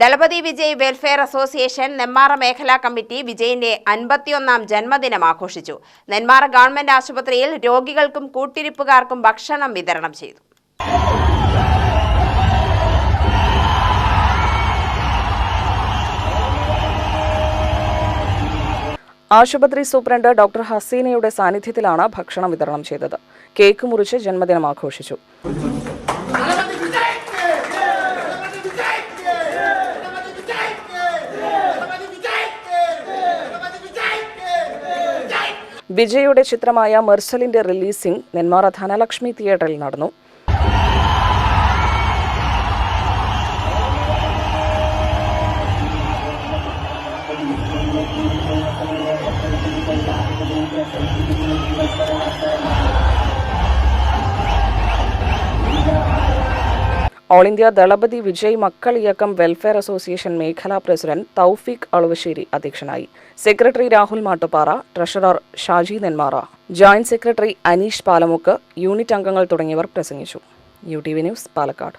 Thalapathy Vijay welfare association Nenmara മേഖലാ committee വിജയിന്റെ അൻപത്തിയൊന്നാം ജന്മദിനം ആഘോഷിച്ചു. നെന്മാറ ഗവൺമെന്റ് ആശുപത്രിയിൽ രോഗികൾക്കും കൂട്ടിരിപ്പുകാർക്കും ഭക്ഷണം വിതരണം ചെയ്തു. ആശുപത്രി സൂപ്രണ്ട് ഡോക്ടർ ഹസീനയുടെ സാന്നിധ്യത്തിലാണ് ഭക്ഷണം വിതരണം ചെയ്തത്. കേക്ക് മുറിച്ച് ജന്മദിനം ആഘോഷിച്ചു. വിജയുടെ ചിത്രമായ മെർസലിന്റെ റിലീസിംഗ് നെന്മാറ ധനലക്ഷ്മി തിയേറ്ററിൽ നടന്നു. All India Thalapathy Vijay Makkal Iyakkam welfare association മേഖലാ പ്രസിഡന്റ് തൗഫീഖ് അളുവശ്ശേരി അധ്യക്ഷനായി secretary Rahul Mattupara treasurer Shaji Nenmara joint secretary Aneesh Palamukku unit അംഗങ്ങൾ തുടങ്ങിയവർ പ്രസംഗിച്ചു U T V news Palakkad